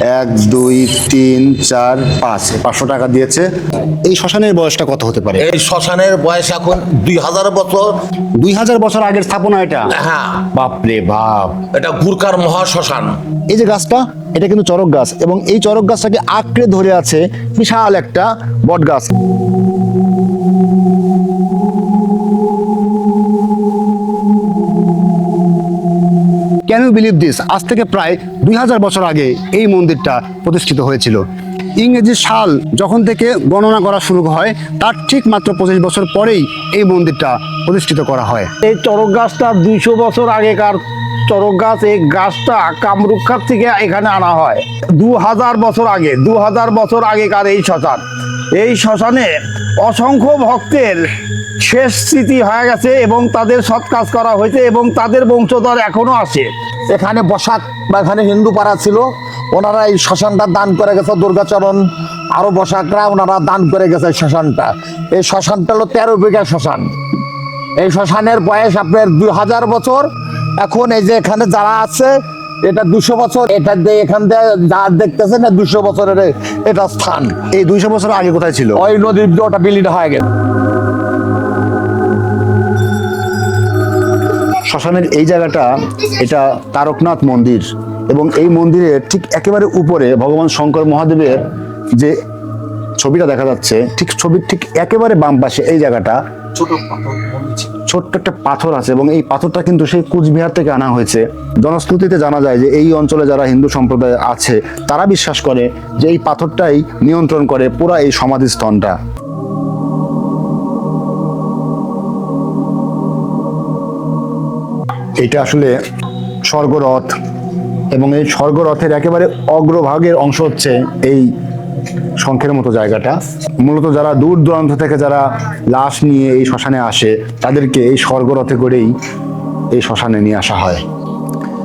এক দুই তিন চার পাঁচ। পাঁচশো টাকা দিয়েছে। এই শ্মশানের বয়সটা কত হতে পারে? এই শ্মশানের বয়স এখন দুই হাজার বছর। দুই হাজার বছর আগের স্থাপনা এটা? হ্যাঁ। বাপরে বাপ। এটা গুরকার মহাশ্মশান। এই যে গাছটা এটা কিন্তু চরক গাছ। এবং এই চরক গাছটাকে আঁকড়ে ধরে আছে বিশাল একটা বট গাছ ক্যান ইউ বিলিভ দিস আজ থেকে প্রায় দুই হাজার বছর আগে এই মন্দিরটা প্রতিষ্ঠিত হয়েছিল। ইংরেজি সাল যখন থেকে গণনা করা শুরু হয়, তার ঠিক মাত্র পঁচিশ বছর পরেই এই মন্দিরটা প্রতিষ্ঠিত করা হয়। এই চরক গাছটা দুইশো বছর আগেকার চরক গাছ, এই গাছটা কামরুক্ষার থেকে এখানে আনা হয়। দু হাজার বছর আগে দু হাজার বছর আগেকার এই শ্মশান এই শ্মশানে অসংখ্য ভক্তের শেষ স্মৃতি হয়ে গেছে এবং তাদের সৎ কাজ করা হয়েছে এবং তাদের বংশধর এখনও আসে এখানে বসাক বা এখানে হিন্দু পাড়া ছিল, ওনারা এই শ্মশানটা দান করে গেছে, দুর্গাচরণ আরও বসাকরা ওনারা দান করে গেছে শ্মশানটা। এই শ্মশানটা হলো তেরো বিঘা শ্মশান। এই শ্মশানের বয়স আপনার দুই হাজার বছর। এখন এই যে এখানে যারা আছে এটা দুশো বছর এটা এখান দিয়ে যা দেখতেছেন না দুশো বছরের এটা স্থান। এই দুইশো বছর আগে কোথায় ছিল? ওই নদীর ওটা বিলীন হয়ে গেছে। শ্মশানের এই জায়গাটা এটা তারকনাথ মন্দির এবং এই মন্দিরের ঠিক একেবারে উপরে ভগবান শঙ্কর মহাদেবের যে ছবিটা দেখা যাচ্ছে ঠিক ছবির ঠিক একেবারে বাম পাশে এই জায়গাটা ছোট্ট একটা পাথর আছে এবং এই পাথরটা কিন্তু সেই কুচবিহার থেকে আনা হয়েছে। জনশ্রুতিতে জানা যায় যে এই অঞ্চলে যারা হিন্দু সম্প্রদায় আছে, তারা বিশ্বাস করে যে এই পাথরটাই নিয়ন্ত্রণ করে পুরা এই সমাধি সমাধিস্থনটা। এটা আসলে স্বর্গরথ এবং এই স্বর্গরথের একেবারে অগ্রভাগের অংশ হচ্ছে এই শঙ্খের মতো জায়গাটা। মূলত যারা দূর দূরান্ত থেকে যারা লাশ নিয়ে এই শ্মশানে আসে তাদেরকে এই স্বর্গরথে করেই এই শ্মশানে নিয়ে আসা হয়।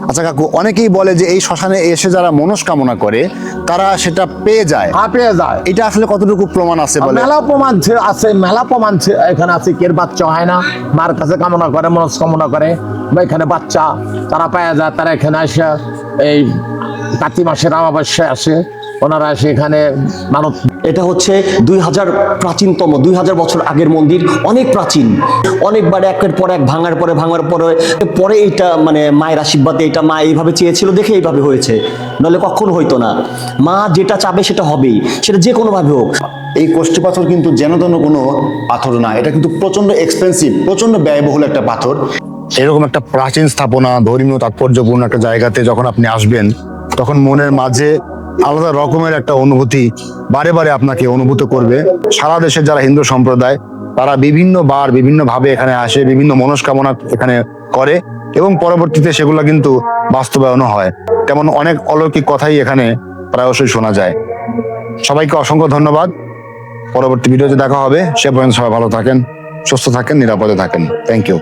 আচ্ছা কাকু অনেকেই বলে যে এই শ্মশানে এসে যারা মনস্কামনা করে তারা সেটা পেয়ে যায়। হাঁপিয়ে যায়। এটা আসলে কতটুকু প্রমাণ আছে বলে মেলা প্রমাণ আছে মেলা প্রমাণ এখানে আছে কের বাচ্চা হয় না মার কাছে কামনা করে মনস্কামনা করে বা এখানে বাচ্চা তারা পেয়ে যায় তারা এখানে আসে এই কার্তিক মাসের অমাবস্যায় আসে। ওনারা এসে এখানে মানত। এটা হচ্ছে দুই হাজার প্রাচীনতম, দুই হাজার বছর আগের মন্দির, অনেক প্রাচীন। অনেকবার একের পর এক, ভাঙার পরে ভাঙার পরে পরে এইটা মানে মায়ের আশীর্বাদে এটা মা এইভাবে চেয়েছিল, দেখে এইভাবে হয়েছে। নাহলে কখনো হইতো না। মা যেটা চাবে সেটা হবেই, সেটা যে কোনোভাবে হোক। এই কোষ্ঠী পাথর কিন্তু যেন তেন কোনো পাথর না, এটা কিন্তু প্রচণ্ড এক্সপেন্সিভ প্রচণ্ড ব্যয়বহুল একটা পাথর। এরকম একটা প্রাচীন স্থাপনা, ধর্মীয় তাৎপর্যপূর্ণ একটা জায়গাতে যখন আপনি আসবেন, তখন মনের মাঝে আলাদা রকমের একটা অনুভূতি বারে বারে আপনাকে অনুভূত করবে। সারা দেশের যারা হিন্দু সম্প্রদায়, তারা বিভিন্ন বার বিভিন্ন ভাবে এখানে আসে, বিভিন্ন মনস্কামনা এখানে করে এবং পরবর্তীতে সেগুলো কিন্তু বাস্তবায়নও হয়। তেমন অনেক অলৌকিক কথাই এখানে প্রায়শই শোনা যায়। সবাইকে অসংখ্য ধন্যবাদ। পরবর্তী ভিডিওতে দেখা হবে। সে পর্যন্ত সবাই ভালো থাকেন, সুস্থ থাকেন, নিরাপদে থাকেন। Thank you